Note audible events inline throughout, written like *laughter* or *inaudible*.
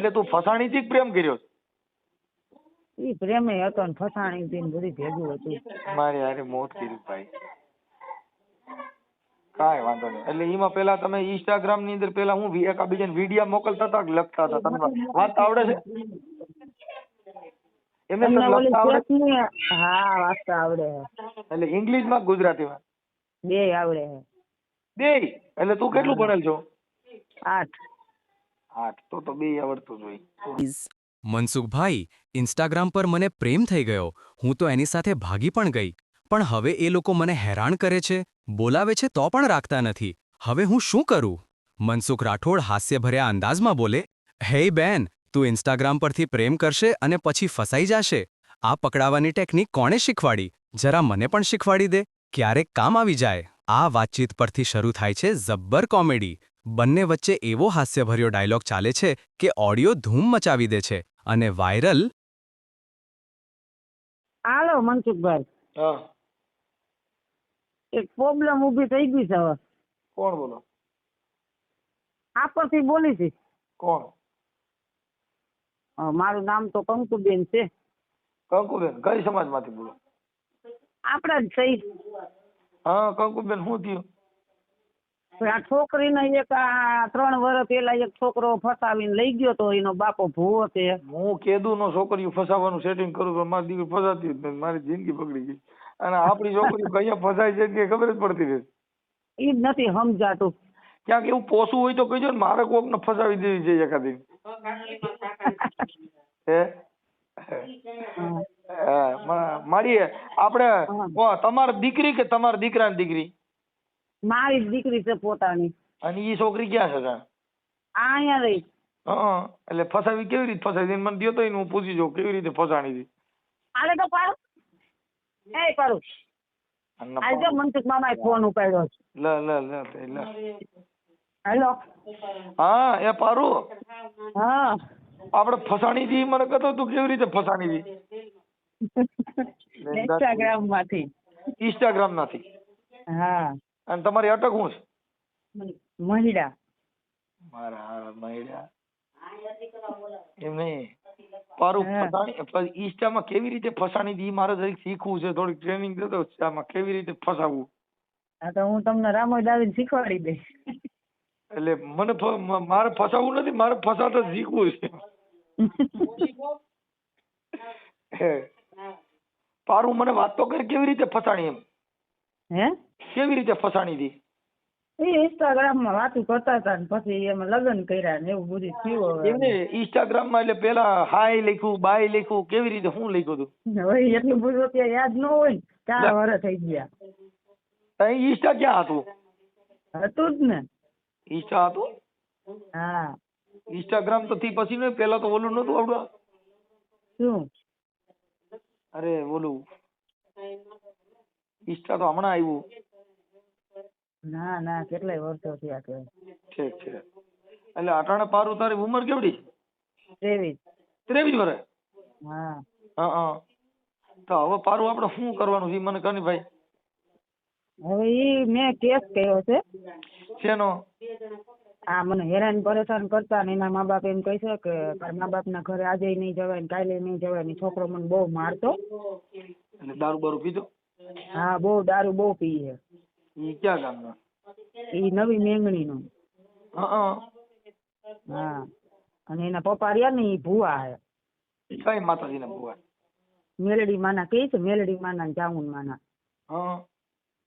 એટલે તું ફસાણીથી જ પ્રેમ કર્યો? ઈ પ્રેમે હતો ને ફસાણી હતી ને બધી ભેગું હતું. મારી હારે મોત કર્યું ભાઈ. કાંઈ વાંધો નહીં. એટલે એમાં પેલા તમે ઇન્સ્ટાગ્રામની અંદર પેલા હું એકબીજાને વીડિયો મોકલતા હતા લખતા હતા? તમને વાત આવડે છે? એમને લખતા આવડે? હા વાંચતા આવડે. એટલે ઇંગ્લિશમાં ગુજરાતીમાં બે આવડે. બે? એટલે તું કેટલું ભણેલ છો? આઠ. આઠ તો તો બે આવડતું જ હોય. મનસુખભાઈ ઇન્સ્ટાગ્રામ પર મને પ્રેમ થઈ ગયો. હું તો એની સાથે ભાગી પણ ગઈ. પણ હવે એ લોકો મને હેરાન કરે છે બોલાવે છે તો પણ રાખતા નથી. હવે હું શું કરું? મનસુખ રાઠોડ હાસ્યભર્યા અંદાજમાં બોલે હે બેન તું ઇન્સ્ટાગ્રામ પરથી પ્રેમ કરશે અને પછી ફસાઈ જશે. આ પકડાવાની ટેકનિક કોણે શીખવાડી? જરા મને પણ શીખવાડી દે. ક્યારેક કામ આવી જાય. આ વાતચીત પરથી શરૂ થાય છે જબ્બર કોમેડી. બંને વચ્ચે એવો હાસ્યભર્યો ડાયલોગ ચાલે છે કે ઓડિયો ધૂમ મચાવી દે છે અને વાયરલ હાલો મનસુખભાઈ. એક પ્રોબ્લેમ ઊભી થઈ ગઈ છે હવે. કોણ બોલો? આ પરથી બોલી છે. કોણ? મારું નામ તો કંકુબેન છે. કંકુબેન કઈ સમાજમાંથી બોલો? આપણા જ સહી. હા કંકુબેન શું થયું? આ છોકરીને એક આ ત્રણ વર્ષ પેલા એક છોકરો ફસાવીને લઈ ગયો તો એનો બાપો ભૂવો છે. હું કેદુ નો છોકરીઓ ફસાવાનું સેટિંગ કરું પણ મારી દીકરી ફસાતી જ નથી મારી જિંદગી બગડી ગઈ. અને આપણી છોકરીઓ *laughs* કયા ફસાય છે કે ખબર જ પડતી નથી. એ જ નથી સમજાતું. ક્યાંક એવું પોસું હોય તો કહેજો ને મારે કોક ને ફસાવી દેવી છે એકાદી હે? મારી આપણે તમારી દીકરી કે તમારી દીકરાની દીકરી? મારી જ દીકરી છે પોતાની. અને ઈ છોકરી ક્યાં છે ત્યાં આ અહીંયા રહી. હા એટલે ફસાવી કેવી રીતે ફસાવી? મને દ્યો તો હું પૂછી જોઉં કેવી રીતે ફસાણી હતી. આલે તો પાડો. એ પાડો. આજે મનસુખ મામાએ ફોન ઉપાડ્યો છે. લ લ લ લ. હેલો. હા એ પારુ હા. આપણે ફસાણી થી મને કહેતો તું કેવી રીતે ફસાણી થી ઇન્સ્ટાગ્રામ *laughs* માંથી. ઇન્સ્ટાગ્રામમાંથી. હા. અને તમારી અટક શું છે? મહિડા. મારા હારા મહિડા. એમ નહીં. પારું હા. ફસાણી ઈસ્ટામાં કેવી રીતે ફસાણી દી? મારે જરીક શીખવું છે. થોડીક ટ્રેનિંગ દેતો આમાં કેવી રીતે ફસાવવું હા તો હું તમને રામોય દાવીને શીખવાડી દઈશ. એટલે મને મારે ફસાવવું નથી મારે ફસાતા શીખવું છે. *laughs* હે. પારું મને વાત તો કરી કેવી રીતે ફસાણી એમ? હે? કેવી રીતે ફસાણી હતી એ ઇન્સ્ટાગ્રામમાં વાતું કરતા હતા ને પછી એમાં લગ્ન કર્યા ને એવું બધું થયું એમને ઇન્સ્ટાગ્રામમાં એટલે પેલા હાય લખ્યું બાય લખ્યું કેવી રીતે શું લખ્યું હતું હવે એટલું બધું અત્યારે યાદ ન હોય ને ચાર. વર્ષ થઈ ગયા. તઈ ઇન્સ્ટા ક્યાં હતું? હતું જ ને. ઇન્સ્ટા હતું? હા. ઇન્સ્ટાગ્રામ તો થી પછી નહીં પેલા તો ઓલું નતું આવડું શું? અરે ઓલું. ઇન્સ્ટા તો હમણાં આવ્યું. ના ના કેટલાય વર્ષો થયા કે ઠીક છે એટલે અટાણે પારું તારી ઉંમર કેવડી? ત્રેવીસ. ત્રેવીસ વર્ષ હા. હા તો હવે પારું આપણે શું કરવાનું છે મને કની ભાઈ? હવે ઈ મેં કેસ કર્યો છે. શેનો? આ મને હેરાન પરેશાન કરતા ને એના મા બાપ એમ કહે છે કે મા બાપ ના ઘરે આજે નહીં જવાય ને કાલે નહીં જવાય ને છોકરો મને બહુ મારતો. દારૂ બારૂ પીધો? હા બહુ દારૂ બહુ પીએ ઈ ક્યાં ગામનો? ઈ નવી મેંગણી નો હા. અને એના પપ્પા રહ્યા ને ઈ ભુવા હે. કઈ માતાજીને ભુવા? મેલડી માના કે છે મેલડી માના ને જાઉન માના. હા.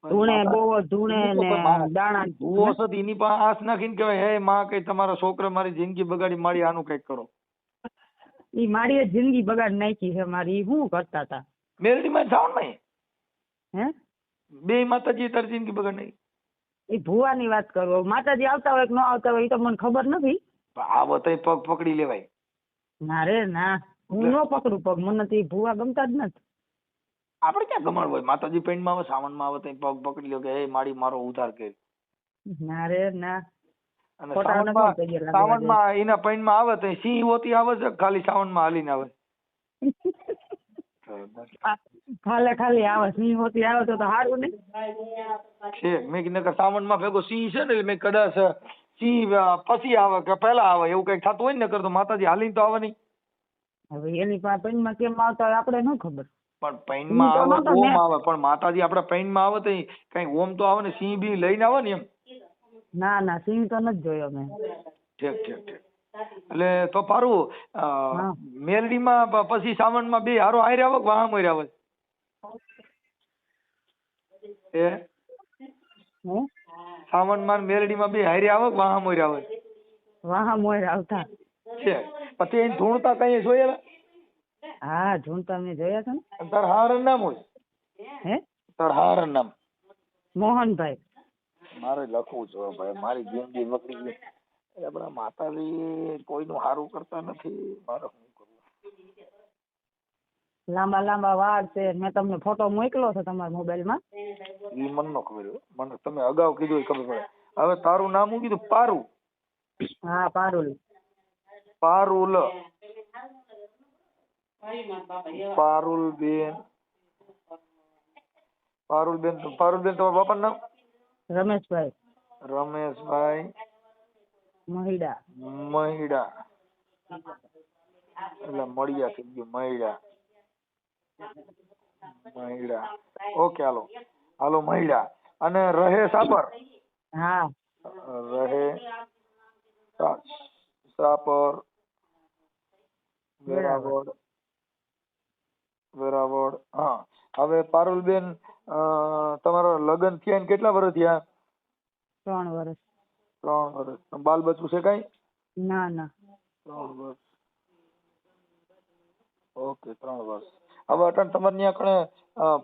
ધૂણે બહુ ધૂણે ને દાણા ભૂવો છે તો એની પાસે આસ નાખીને કહેવાય હે માં કઈ તમારા છોકરા મારી જિંદગી બગાડી મારી આનું કંઈક કરો. ઈ મારી જિંદગી બગાડ નાખી છે મારી શું કરતા હતા મેલડી માં જાઉનમાં હે? બે માતાજી તારી જિંદગી બગાડ નહીં ઈ ભૂવાની વાત કરો. માતાજી આવતા હોય કે ન આવતા હોય એ તો મને ખબર નથી. આવો તો પગ પકડી લેવાય. ના રે ના. હું ન પકડું પગ. મને તો ભુવા ગમતા જ નથી. આપણે ક્યાં ગમણ હોય? માતાજી પેન્ટમાં આવે સાવનમાં આવે તો પગ પકડી લ્યો કે હે માડી મારો ઉધાર કર ના રે ના. અને સાવનમાં સાવનમાં એના પેન્ટમાં આવે તો સિંહ હોતી આવે છે ખાલી સાવનમાં હાલીને આવે? *laughs* ખાલે ખાલી આવે સિંહ હોતી આવે તો સારું ને? છે મેં કીધું કે સાવનમાં ભેગો સિંહ છે ને મેં કદાચ સિંહ પછી આવે કે પહેલા આવે એવું કંઈક થતું હોય ને કરતો માતાજી હાલીને તો આવે નહીં. હવે એની પાસે પૈણમાં કેમ આવતા હોય આપણે ન ખબર. પણ પૈનમાં માં આવે ઓમ આવે પણ માતાજી આપડા પૈનમાં આવે તો કઈ ઓમ તો આવે ને સિંહ બી લઈને આવે ને એમ? ના ના સિંહ તો નથી જોયો મેં. ઠીક ઠીક ઠીક. એટલે તો પારું. મેલડીમાં પછી સાવનમાં બે હારો હારે આવક વાહ મોર આવક એ સાવનમાં મેલડીમાં બે હારે આવક વાહ મોર આવક વાહ મોર આવતા. છે. પછી એને ધૂણતા કઈ જોયેલા? હા ઝૂંટા મેં જોયા છે ને. અને હાર નામ હોય? હે? તાર હાર નામ. મોહનભાઈ. મારે લખવું છે ભાઈ. મારી જિંદગી બગડી ગઈ. આપણા માતાજી કોઈનું સારું કરતા નથી. મારે શું કરવું? લાંબા લાંબા વાળ છે. મેં તમને ફોટો મોકલો છે તમારા મોબાઈલમાં ઈ મને ન ખબર હોય. મને તમે અગાઉ કીધું એ ખબર પડે. હવે તારું નામ શું કીધું? પારુ હા પારુલ. પારુલ. પારુલ બેન પારુલ બેન પારુલ બેન તમારા બાપાનું નામ? રમેશભાઈ. રમેશભાઈ. મહિડા. મહિડા. એટલે મળ્યા થઈ ગયું મહિડા. મહિડા. ઓકે હાલો. હાલો મહિડા. અને રહે સાપર હા. રહે સા- સાપર વેરાવળ. વેરાવળ હા. હવે પારુલબેન અ, તમારા લગ્ન થયા ને કેટલા વર્ષ થયા? ત્રણ વર્ષ. ત્રણ વર્ષ બાલ બચ્ચું છે કઈ? ના ના. ત્રણ વર્ષ ઓકે ત્રણ વર્ષ હવે અટણ તમારે ત્યાં કણે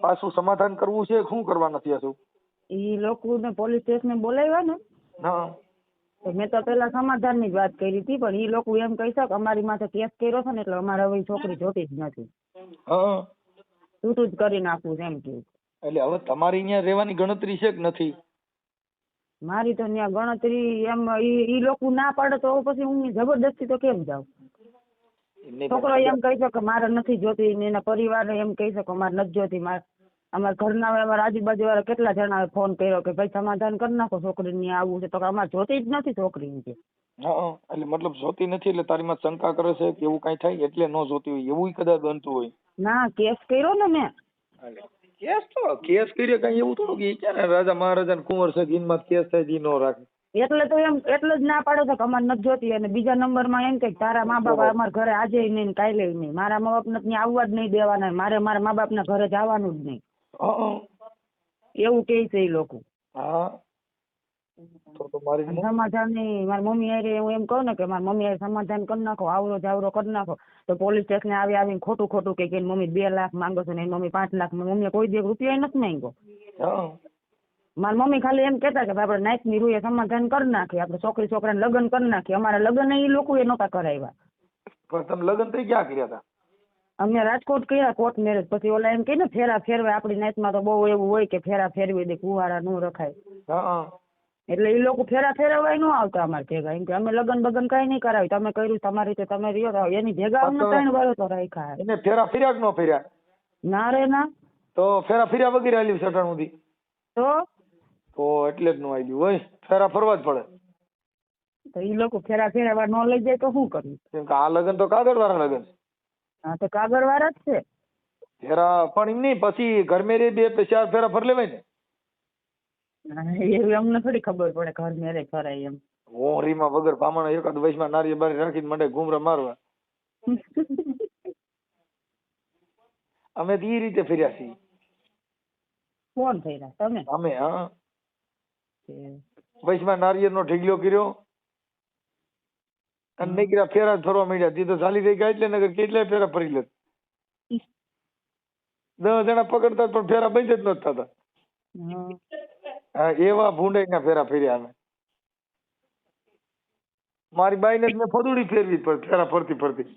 પાછું સમાધાન કરવું છે? શું કરવા નથી આશું ઈ લોકોને પોલીસ સ્ટેશને બોલાવ્યા ને હા મેં તો પેલા સમાધાનની જ વાત કરી હતી પણ ઈ લોકો એમ કહી શકે અમારી માથે કેસ કર્યો છે ને એટલે અમારે હવે છોકરી જોતી જ નથી. હા. છૂટું જ કરી નાખવું એમ કે. એટલે હવે તમારી અહીંયા રહેવાની ગણતરી છે કે નથી? મારી તો ત્યાં ગણતરી એમ ઈ ઈ લોકો ના પાડે તો પછી હું જબરદસ્તી તો કેમ જાઉં? છોકરો એમ કહી શકે મારે નથી જોતી ને એના પરિવારને એમ કહી શકો મારે નથી જોતી મારે અમારા ઘરના અમારા આજુબાજુ વાળા કેટલા જણાએ ફોન કર્યો કે ભાઈ સમાધાન કરી નાખો છોકરીને આવું છે. તો કે અમારે જોતી જ નથી છોકરી કે. હા એટલે મતલબ જોતી નથી એટલે તારી માં શંકા કરે છે કે એવું કઈ થાય? એટલે ન જોતી હોય એવું કદાચ બનતું હોય. ના કેસ કર્યો ને મેં. કેસ તો કેસ કરીએ કઈ એવું થોડું કે ક્યારે રાજા મહારાજા ને કુંવર છે જીનમાં કેસ થાય જી નો રાખે. એટલે તો એમ એટલે જ ના પાડે છે કે અમારે નથી જોતી. અને બીજા નંબરમાં એમ કે તારા મા બાપ અમારા ઘરે આજે નહીં ને કાલે નહીં. મારા મા બાપને ત્યાં આવવા જ નહીં દેવાના. મારે મારા મા બાપ ના ઘરે જવાનું જ નહીં. એવું કે છે એ લોકો. હા. સમાધાનની મારી મમ્મી હારે હું એમ કહું ને કે મારી મમ્મી હારે સમાધાન કરી નાખો આવરો જાવરો કરી નાખો. તો પોલીસ સ્ટેશને આવી આવીને ખોટું ખોટું કે એની મમ્મી બે લાખ માંગો છો ને એની મમ્મી પાંચ લાખ મમ્મી કોઈ દે રૂપિયા નથી માંગ્યો. મારી મમ્મી ખાલી એમ કહેતા કે આપડે આપણે નાઈટની રૂએ સમાધાન કરી નાખીએ આપણે છોકરી છોકરાને લગ્ન કરી નાખીએ. અમારા લગ્ન એ લોકોએ નહોતા કરાવ્યા. પણ તમે લગ્ન થઈ ક્યાં કર્યા હતા અમે રાજકોટ કર્યા કોર્ટ મેરેજ. પછી ઓલા એમ કે ને ફેરા ફેરવે આપણી નાઈટમાં તો બહુ એવું હોય કે ફેરા ફેરવી દે કુવારા નું રખાય. એટલે એ લોકો ફેરા ફેરવાય નો આવતા અમારે ભેગા. એમ કે અમે લગ્ન બગન કઈ નહીં કરાવી તમે કર્યું તમારી રીતે તમે રહ્યો એની ભેગા અમને ત્રણ વાળો તો રાખ્યા. એને ફેરા ફેર્યા કે ન ફેર્યા? ના રે ના. તો ફેરા ફેર્યા વગેરે આલ્યું સટાણ સુધી? તો? તો એટલે જ નો આલ્યું હોય. ફેરા ફરવા જ પડે. તો એ લોકો ફેરા ફેરાવા ન લઈ જાય તો શું કરવું? કેમ કે આ લગ્ન તો કાગળ વાળા લગ્ન હા તો કાગળ વાળા જ છે. ફેરા પણ એમ નહીં પછી ઘર મેરે બે ચાર ફેરા ફર લેવાય ને. એવી અમને થોડી ખબર પડે ઘર મેરે કરાય એમ. ઓરીમાં વગર પામણ એકાદ વયસમાં નારી બારી રાખીને મંડે ઘૂમરા મારવા. *laughs* અમે તો રીતે ફર્યા છીએ. કોણ ફર્યા? તમે? અમે હા. વયસમાં નારિયેળનો ઢીગલો કર્યો. અને નીકળ્યા ફેરા જ ફરવા માંડ્યા. તે તો ચાલી રહી ગયા એટલે નગર કેટલાય ફેરા ફરી લે. દસ જણા પકડતા પણ ફેરા બંધ જ નતા થતા. હા. એવા ભૂંડાઈના ફેરા ફેર્યા અમે. મારી બાઈને જ મેં ફદુડી ફેરવી ફેરા ફરતી ફરતી.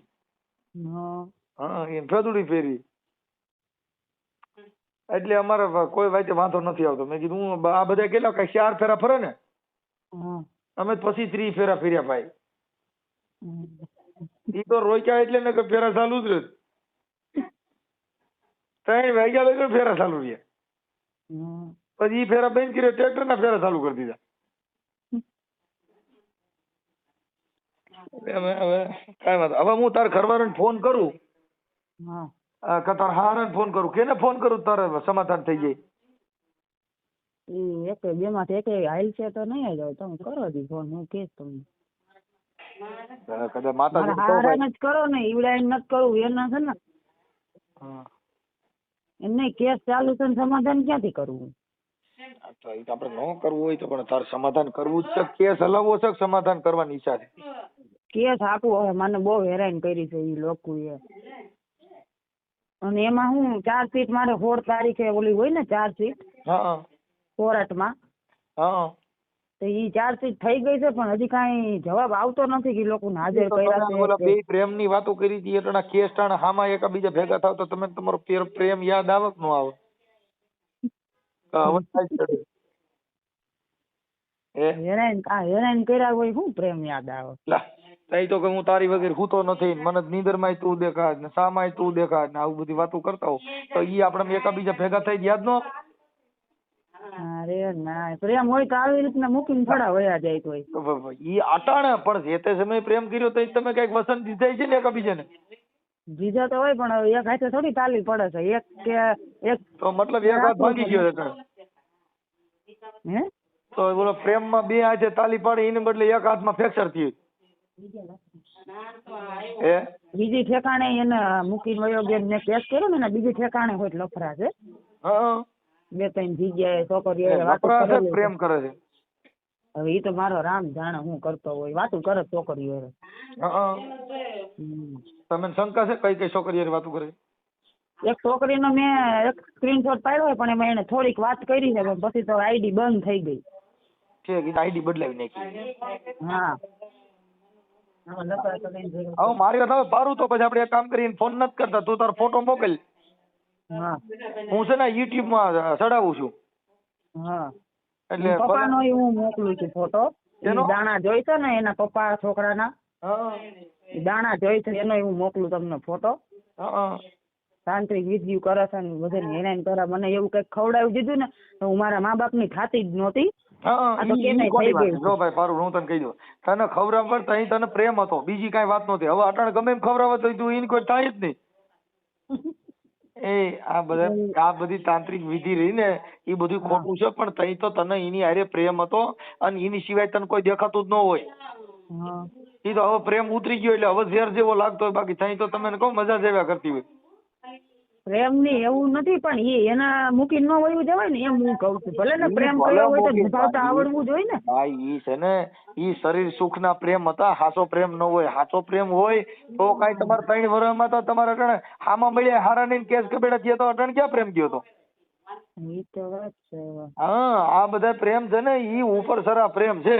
હા. ફદુડી ફેરવી. એટલે અમારે કોઈ વાતે વાંધો નથી આવતો. મેં કીધું હું આ બધા કેટલા કઈ ચાર ફેરા ફરે ને? અમે પછી ત્રી ફેરા ફેર્યા ભાઈ. એ ઈ તો રોક્યા એટલે ને કે ફેરા ચાલુ જ રહ્યો. ત્રણ વાગ્યા લગી ફેરા ચાલુ રહ્યા. પછી એ ફેરા બંધ કર્યો ટ્રેક્ટર ના ફેરા ચાલુ કરી દીધા. હવે હવે કાંઈ વાંધો હવે હું તાર ઘરવાળાને ફોન કરું. હા. કે તાર હારાને ફોન કરું. કેને ફોન કરું તારે સમાધાન થઈ જાય? એ એક બે માંથી એક હાલ છે તો નહીં જાવ તમે કરો દી ફોન હું કે તમને. કદાચ માતાજી હારાને જ કરો ને ઈવડાઈને નથી કરવું એના છે ને. એમ નહીં કેસ ચાલુ છે ને સમાધાન ક્યાંથી કરવું તો એ તો આપણે ન કરવું હોય તો પણ તાર સમાધાન કરવું જ છે. કેસ હલાવવો છે સમાધાન કરવાની ઈચ્છા છે? કેસ આપવું હવે મને બહુ હેરાન કરી છે એ લોકોએ. અને એમાં હું ચાર સીટ મારે સોળ તારીખે ઓલી હોય ને ચાર સીટ? હા કોર્ટમાં. હા તો ઈ ચાર સીટ થઈ ગઈ છે પણ હજી કાંઈ જવાબ આવતો નથી કે લોકો હાજર કર્યા તમે ઓલા છે બે પ્રેમની વાતો કરી હતી એટલે કેસ ટાણા હામાં એકબીજા ભેગા થાવ તો તમે તમારો પ્રેમ યાદ આવક નો આવે? છે. *laughs* હેરાન હેરાન કર્યા હોય શું પ્રેમ યાદ આવે? તઈ તો કે હું તારી વગર સૂતો નથી મને નીંદરમાંય તું દેખાડ ને સામાય તું દેખાડ ને આવું બધી વાતો કરતા હો. તો ઈ આપણે એકાબીજા ભેગા થઈ યાદ નો અરે ના પ્રેમ હોય તો આવી રીતના મૂકીને થોડા વયા જાય બ- ઈ અટાણે પણ જે તે સમયે પ્રેમ કર્યો તો તમે કંઈક વસંત દીધાય છે ને એકાબીજાને? બીજા તો હોય પણ એક હાથે થોડી તાલી પડે છે. એક કે એક તો મતલબ એક હાથ ભાગી ગયો છે હે? તો બોલો પ્રેમમાં બે હાથે તાલી પાડી એને બદલે એક હાથમાં ફ્રેક્ચર થયું. હે? બીજી ઠેકાણે એને મૂકી વયો ગયો ને મેં કેસ કર્યો ને બીજી ઠેકાણે હોય લફરા છે. હા. બે ત્રણ જગ્યાએ છોકરીઓ લફરા છે પ્રેમ કરે છે. હવે ઈ તો મારો રામ જાણે હું કરતો હોય. વાતું કરે છોકરીઓ. હા. તમને શંકા છે? કઈ કઈ છોકરીઓ વાતો કરે એક છોકરીનો મેં એક સ્ક્રીનશોટ પાડ્યો પણ એમાં એને થોડીક વાત કરી છે પણ પછી તો આઈડી બંધ થઈ ગઈ. છે કે આઈડી બદલાવી નાખી. હા. હવે મારી વાત હવે પારું તો પછી આપણે એક કામ કરીને ફોન નથી કરતા તું તારો ફોટો મોકલ. હા. હું છે ને યુટ્યુબમાં ચડાવું છું. હા. એટલે પપ્પાનો હું મોકલું છું ફોટો? દાણા જોઈશે ને એના પપ્પા છોકરાના? દાણા જોઈ છે એનો હું મોકલું તમને ફોટો. તાંત્રિક વિધિ કરે છે ને બધાને હેરાન કરે. મને એવું કંઈક ખવડાવી દીધું ને તો હું મારા મા બાપની ખાતી જ નહોતી. જો ભાઈ પારું હું તને કહી દઉં. તને ખવડાવવા તઈ તને પ્રેમ હતો. બીજી કઈ વાત નહોતી. હવે અટાણે ગમે એમ ખવડાવે તો તું એને કોઈ થાય જ નહીં. *laughs* એ આ બધા આ બધી તાંત્રિક વિધિ રહી ને એ બધું ખોટું છે પણ તઈ તો તને એની હારે પ્રેમ હતો અને એની સિવાય તને કોઈ દેખાતું જ ન હોય. હા. એ તો હવે પ્રેમ ઉતરી ગયો એટલે હવે ઝેર જેવો લાગતો હોય બાકી ત્યાં તો તમે કહું મજા જ આવ્યા કરતી હોય. પ્રેમની એવું નથી પણ એ એના મૂકી ન વયું જવાય ને એમ હું કહું છું. ભલે ને ઈ પ્રેમ કર્યો હોય તો નિભાવતા આવડવું જોઈએ ને. ભાઈ ઈ છે ને ઈ શરીર સુખના પ્રેમ હતા હાસો પ્રેમ ન હોય. હાસો પ્રેમ હોય તો કઈ તમારે ત્રણ વર્ષમાં તો તમારે અટાણે હામાં મળ્યા હારા નહીં કેસ કબેડા થયા તો અટાણે ક્યાં પ્રેમ ગયો તો? ઈ. હા આ બધા પ્રેમ છે ને ઈ ઉપર સરા પ્રેમ છે.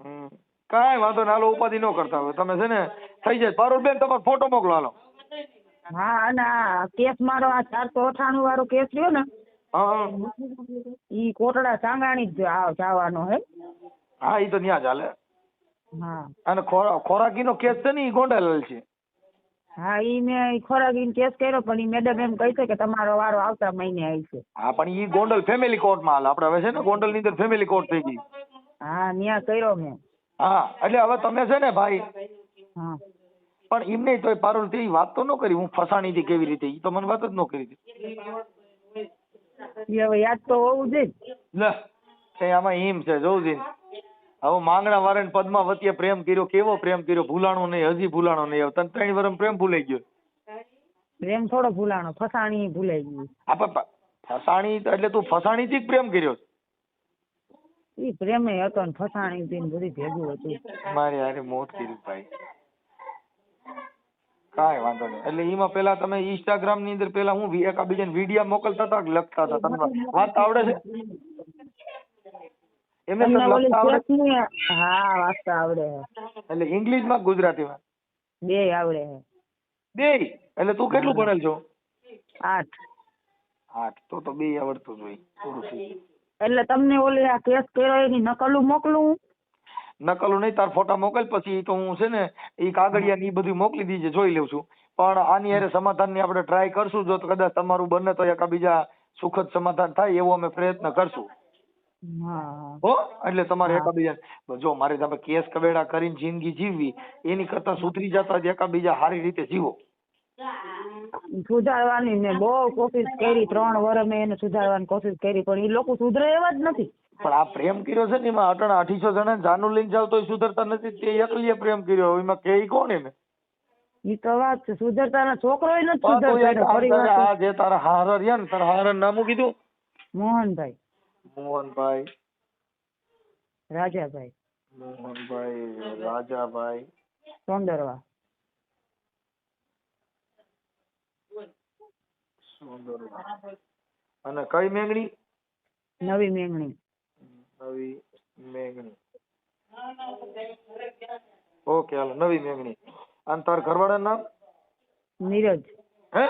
હમ. કાંઈ વાંધો ના હાલો ઉપાધિ ન કરતા હવે તમે છે ને થઈ જાય. પારુલબેન તમારો ફોટો મોકલો હાલો. હા અને આ કેસ મારો આ ચારસો અઠાણું વાળો કેસ રહ્યો ને હા ઈ કોટડા સાંગાણી જ આ- જવાનો હે. હા ઈ તો ન્યા ચાલે હા. અને ખોરા ખોરાકીનો કેસ છે ને ઈ ગોંડલ છે. હા ઈ મેં ખોરાકીનો કેસ કર્યો પણ ઈ મેડમ એમ કહી છે કે તમારો વારો આવતા મહિને આવશે હા પણ ઈ ગોંડલ ફેમિલી કોર્ટમાં હાલ. આપણે હવે છે ને ગોંડલની અંદર ફેમિલી કોર્ટ થઈ ગઈ. હા ન્યા કર્યો મેં. હા એટલે હવે તમે છે ને ભાઈ હા. પણ એમ નહીં તોય પારુલ તે વાત તો ન કરી. હું ફસાણી થી કેવી રીતે? ઈ તો મને વાત જ ન કરી હતી. હવે યાદ તો હોવું જોઈએ ને. લે તે આમાં એમ છે જોઉં હવે માંગણા વાળા પદ્માવતીએ પ્રેમ કર્યો કેવો પ્રેમ કર્યો? ભૂલાણો નહીં હજી ભૂલાણો નહીં તને ત્રણ વરમ પ્રેમ ભૂલાઈ ગયો. પ્રેમ થોડો ભૂલાણો ફસાણી ભૂલાઈ ગયું. આપણે ફસાણી એટલે તું ફસાણી થી પ્રેમ કર્યો ઈ એ હતો ને ફસાણી થી બધી ભેગું હતું. મારે હારે મોત કર્યું ભાઈ. કાંઈ વાંધો નહીં. એટલે એમાં પેલા તમે ઇન્સ્ટાગ્રામની અંદર પેલા હું એકાબીજાને વીડિયો મોકલતા હતા કે લખતા હતા? તમને વાત આવડે છે? તને આવડે? હા વાંચતા આવડે. એટલે એટલે ઇંગ્લિશમાં ગુજરાતી ગુજરાતીમાં? બે આવડે. હે બે? એટલે તું કેટલું ભણેલ છો? આઠ. આઠ. તો તો બે આવડતું જ હોય. પૂરું થઈ એટલે તમને ઓલી આ કેસ કર્યો એની નકલું મોકલું નકલું નહીં તાર ફોટા મોકલ પછી તો હું છે ને એ કાગળિયા ને એ બધું મોકલી દીજે જોઈ લઉં છું. પણ આની હારે સમાધાનની આપણે ટ્રાય કરશું જો કદાચ તમારું બને તો એકાબીજા સુખદ સમાધાન થાય એવો અમે પ્રયત્ન કરશું. હા. એટલે તમારે એકાબીજા જો મારે તમે કેસ કવેડા કરીને જિંદગી જીવવી એની કરતા સુધરી જતા જ એકાબીજા સારી રીતે જીવો. સુધારવાની મેં બહુ કોશિશ કરી ત્રણ વર્ષ મેં એને સુધારવાની કોશિશ કરી પણ એ લોકો સુધરે એવા જ નથી. પણ આ પ્રેમ કર્યો છે ને એમાં અટણ અઢીસો જણા જાનું લઈને જાવ તો સુધરતા નથી તે એકલીએ પ્રેમ કર્યો એમાં કે કોણ એને? ઈ તો વાત છે સુધરતા ના છોકરો નથી સુધરતા આ જે તારા હારર રહ્યા ને તારા હારર નામું કીધું? મોહનભાઈ. મોહનભાઈ. રાજાભાઈ. મોહનભાઈ રાજાભાઈ. સોંદરવા. સુંદરવા. અને કઈ મેંગણી? નવી મેંગણી. નવી મેંગણી. ઓકે હાલો નવી મેંગણી. અને તાર ઘરવાળાનું નામ? નીરજ. હે?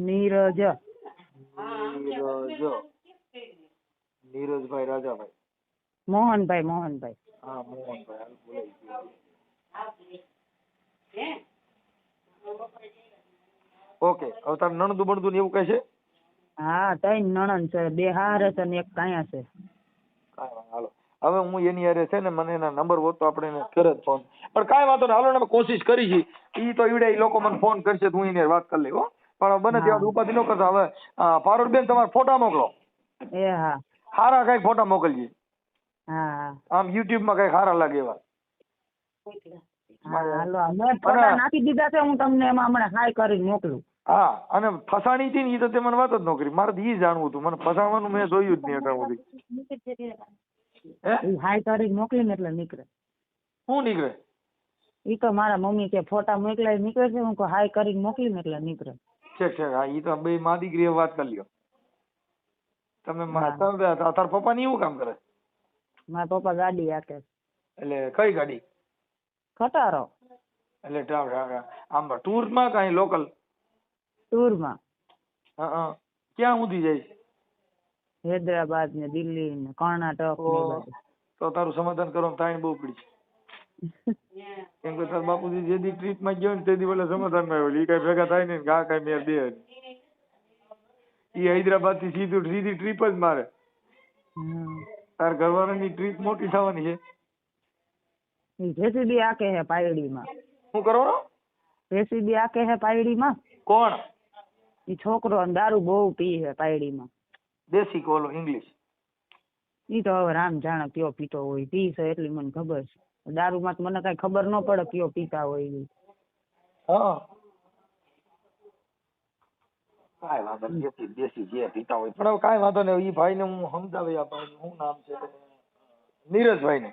નીરજ. નીરજ. નીરજભાઈ રાજાભાઈ. મોહનભાઈ મોહનભાઈ. હા મોહનભાઈ હાલ બોલાઈ ગયું. ઓકે હવે તાર નણદું બણદુ એવું કહે છે? હા ત્રણ નણંદ છે. બે હાર છે ને એક કાયા છે કાંઈ વાંધો હાલો. હવે હું એની હારે છે ને મને એના નંબર હોત તો આપણે એને કરે જ ફોન પણ કાંઈ વાંધો નહીં હાલો ને કોશિશ કરી છે. ઈ તો ઈવડે ઈ લોકો મને ફોન કરશે તો હું એને વાત કરી લઈ હો. પણ બને ત્યાં ઉપાધિ ન કરતા. હવે અ, બેન તમારા ફોટા મોકલો. એ હા. સારા કંઈક ફોટા મોકલજે. હા. આમ યુટ્યુબમાં કંઈક સારા લાગે એવા. હાલો મેં ફોટા નાખી દીધા છે હું તમને એમાં હમણાં હાય કરી મોકલું. હા અને ફસાણી હતી ને એ તો તે મને વાત જ નોકરી મારે તો ઈ જાણવું હતું. મને ફસાવાનું મેં જોયું જ નહીં અત્યાર સુધી. હાય કરીને મોકલીને એટલે નીકળે. શું નીકળે? ઈ તો મારા મમ્મી કે ફોટા મોકલાય નીકળે છે હું હાય કરીને મોકલીને એટલે નીકળે. છે હા એ તો બે મા દીકરીએ વાત કરી લ્યો. તમે મા- તમે તાર પપ્પા ની એવું કામ કરે? મારા પપ્પા ગાડી હાકે. એટલે કઈ ગાડી? ખટારો. એટલે આમ ટૂરમાં કઈ લોકલ ટૂરમાં. હા ક્યાં સુધી જાય? હૈદરાબાદ ને દિલ્હી ને કર્ણાટક ને તો તારું સમાધાન કરો તાણી બહુ પડી *laughs* કેમ કે તાર બાપુજી જે દી ટ્રીપમાં ગયો ને તે દી ઓલા સમાધાનમાં આવ્યો. એ કઈ ભેગા થાય ને આ કઈ મેર બે ઈ હૈદરાબાદથી સીધું સીધી ટ્રીપ જ મારે. તાર ઘરવાળાની ટ્રીપ મોટી થવાની છે. જેસીબી આકે હે પાયડીમાં. શું કરવાનો? જેસીબી આકે હે પાયડીમાં? કોણ? ઈ છોકરો ને દારૂ બહુ પી હે પાયડીમાં. દેશી કોલો ઇંગ્લિશ ઈ તો હવે રામ જાણે કયો પીતો હોય. પી છે એટલી મને ખબર છે. દારૂમાં તો મને કઈ ખબર ન પડે કયો પીતા હોય. હા. કાંઈ વાંધો નહીં દેશી બેસી જે પીતા હોય પણ હવે કાંઈ વાંધો નહીં એ ભાઈને હું સમજાવી ભાઈ શું નામ છે નીરજભાઈ ને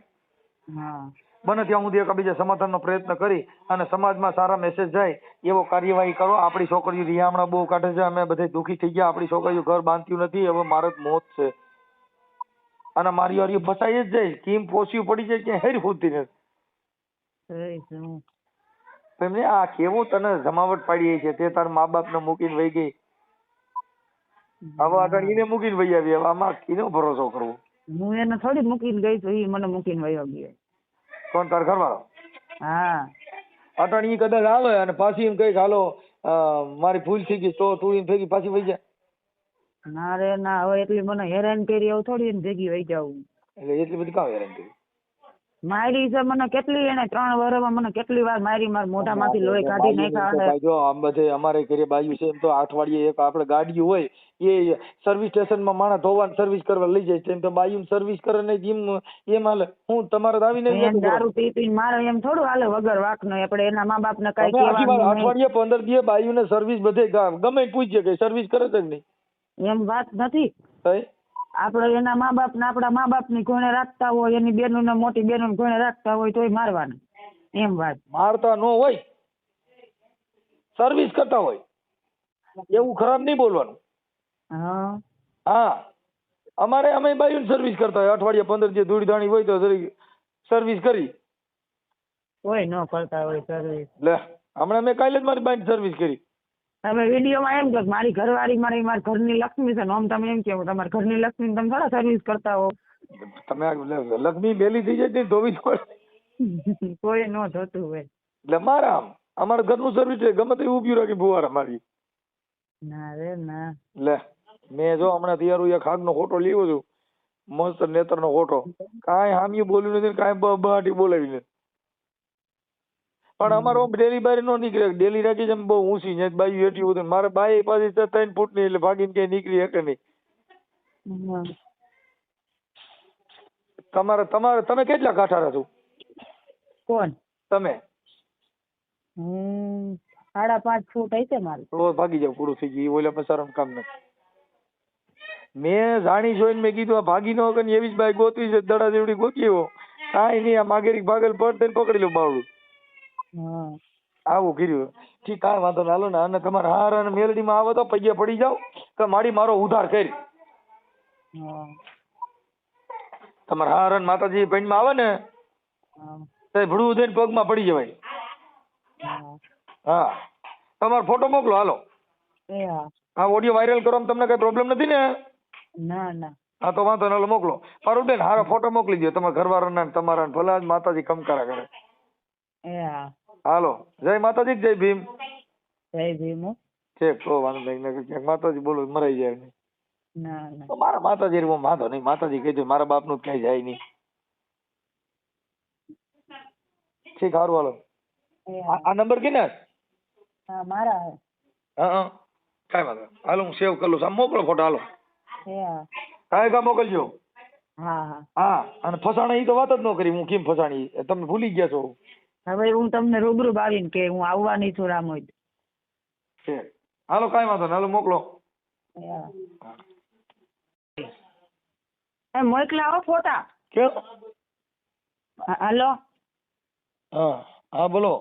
હા. બને ત્યાં સુધી એકબીજા સમાધાનનો પ્રયત્ન કરી અને સમાજમાં સારા મેસેજ જાય એવો કાર્યવાહી કરો. આપણી છોકરીઓ રિયામણા બહુ કાઢે છે અમે બધે દુખી થઈ ગયા. આપણી છોકરીઓ ઘર બાંધ્યું નથી હવે મારે જ મોત છે. અને મારી વારી ફસાઈ જ જાય કીમ પોસ્યું પડી જાય કે હેરી ફૂટતી નથી. એમને આ કેવું તને જમાવટ પાડી છે? તે તાર મા બાપને મૂકીને વહી ગઈ. હવે આગળ એને મૂકીને વહી આવી હવે આમાં કીનો ભરોસો કરવો? હું એને થોડી મૂકીને ગઈ તો એ મને મૂકીને વહી ગયો. કોણ તાર ઘરવાળો? હા. અટણ ઈ કદાચ આવે અને પાછી એમ કંઈક હાલો મારી ભૂલ થઈ ગઈ તો તું એમ ભેગી પાછી વહી જા. ના રે ના હવે એટલી મને હેરાન કરી આવું થોડી એને ભેગી વહી જાવ એટલે એટલી બધી કામ હેરાન કરી? મારી છે મને કેટલી એને ત્રણ વર્ષમાં મને કેટલી વાર મારી મારા મોઢામાંથી લોહી કાઢી નાખ્યા અને જો આમ બધે અમારે ઘરે બાજુ છે એમ તો અઠવાડિયે એક આપણે ગાડી હોય એ સર્વિસ સ્ટેશનમાં માણસ ધોવાની સર્વિસ કરવા લઈ જાય એમ તો બાયું સર્વિસ કરે નહીં એમ એમ હાલે. હું તમારે આવી આવીને દારૂ પી પી મારે એમ થોડું હાલે વગર વાંકનો આપણે એના મા બાપ ને કઈ તમે કહેવાનું અઠવાડિયે પંદર દિવસ બાયુને સર્વિસ બધે ગમે પૂછજે કે સર્વિસ કરે છે કે નહીં? એમ વાત નથી? આપણે એના મા બાપ ને આપણા મા બાપની ઘોડે રાખતા હોય એની બેનો ને મોટી બેનો ને ઘોડે રાખતા હોય તોય મારવાના. એમ વાત. મારતા ન હોય સર્વિસ કરતા હોય એવું ખરાબ નહીં બોલવાનું. હા. હા. અમારે અમે બાયું સર્વિસ કરતા હોય અઠવાડિયે પંદર દિવસ ધૂળી ધાણી હોય તો સર્વિસ કરી. હોય ન કરતા હોય સર્વિસ લે હમણાં મેં કાલે જ મારી બાઈન સર્વિસ કરી. તમે વિડીયોમાં એમ કહો મારી ઘરવાળી મારી મારી ઘરની લક્ષ્મી છે ને આમ તમે એમ કહો તમારી ઘરની લક્ષ્મી તમે થોડા સર્વિસ કરતા હો. તમે લક્ષ્મી બેલી થઈ જાય ને ધોવી પડે. *laughs* કોઈ ન થતું હોય. એટલે મારા અમારા ઘરનું સર્વિસ છે ગમે તે ઊભી રાખી ફુવારા અમારી ના રે ના. લે મેં જો હમણાં તૈયાર એક હાગનો ફોટો લીધો છું મસ્ત નેત્રનો ખોટો કાંઈ હામી બોલ્યું નથી ને કાંઈ બહાટી બોલાવી નથી. પણ અમારો ડેલી બારી નો નીકળે. ડેલી રાખી છે બહુ ઊંચી છે બાઈ હેઠી ઉતરે મારે બાઈ પાછી ત્રણ ફૂટની એટલે ભાગીને ક્યાંય નીકળી શકે નહીં. તમારે તમારે તમે કેટલા કાંઠારા છો? કોણ? તમે? હમ સાડા પાંચ ફૂટ હશે મારે. તો ભાગી જાવ પૂરું થઈ ગયું. ઓલા પસારાનું કામ નથી. મેં જાણી જોઈને મેં કીધું આ ભાગી ન શકે ને એવી જ બાઈ ગોતવી છે દડા જેવડી ગોતી હો. કાંઈ નહીં આ માગેરી ભાગલ પડ થઈને પકડી લો બાવડું. હા આવું કર્યું. ઠીક કાંઈ વાંધો ના લો ને અને તમારે હાર અને મેલડીમાં આવો તો પગે પડી જાવ કે માડી મારો ઉધાર કરી. તમારે હાર અને માતાજી પેન્ટમાં આવે ને તો ભડું દઈને પગમાં પડી જવાય. હા. તમારો ફોટો મોકલો હાલો. હા. ઓડિયો વાયરલ કરવામાં તમને કઈ પ્રોબ્લેમ નથી ને? ના ના. હા તો વાંધો નહીં મોકલો. મારો બેન હારો ફોટો મોકલી દો તમારા ઘરવાળાના તમારા ભલા જ માતાજી કમકારા કરે. એ હા. હાલો. જય માતાજી જય ભીમ. જય ભીમ. ઠીક તો વાંધો નહીં. ક્યાંક માતાજી બોલો મરાઈ જાય નહીં. તો મારા માતાજી હું વાંધો નહીં. માતાજી કહી દે મારા બાપનું ક્યાંય જાય નહીં. ઠીક સારું હાલો. આ નંબર કે ને મારા હા. હા કાંઈ વાંધો. હાલો હું સેવ કરું છું. મોકલો ફોટો હાલો. કાંઈ કા મોકલજો. હા હા. અને ફસાણી તો વાત જ ન કરી. હું કેમ ફસાણી? તમે ભૂલી ગયા છો. હવે હું તમને રૂબરૂ આવીને કે હું આવવાની છું રામોદ છે હાલો કાંઈ વાંધો નહીં હાલો મોકલો એ હા એ મોકલાવો ફોટા કેમ હા, હાલો હા હા બોલો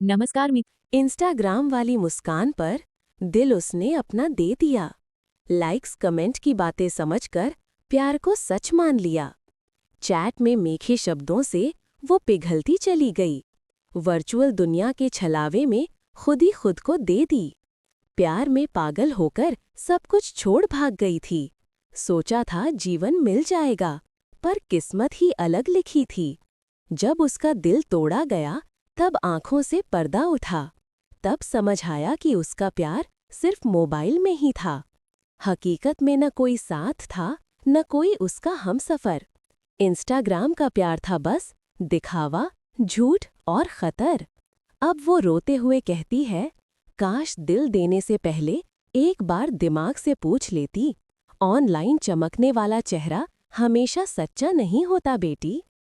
नमस्कार मित्र इंस्टाग्राम वाली मुस्कान पर दिल उसने अपना दे दिया लाइक्स कमेंट की बातें समझकर प्यार को सच मान लिया चैट में मेखे शब्दों से वो पिघलती चली गई। वर्चुअल दुनिया के छलावे में खुद ही खुद को दे दी। प्यार में पागल होकर सब कुछ छोड़ भाग गई थी। सोचा था जीवन मिल जाएगा, पर किस्मत ही अलग लिखी थी। जब उसका दिल तोड़ा गया, तब आँखों से पर्दा उठा। तब समझ आया कि उसका प्यार सिर्फ़ मोबाइल में ही था। हकीकत में न कोई साथ था, न कोई उसका हमसफर। इंस्टाग्राम का प्यार था बस, दिखावा, झूठ और खतर। अब वो रोते हुए कहती है, काश दिल देने से पहले एक बार दिमाग से पूछ लेती। ऑनलाइन चमकने वाला चेहरा हमेशा सच्चा नहीं होता बेटी।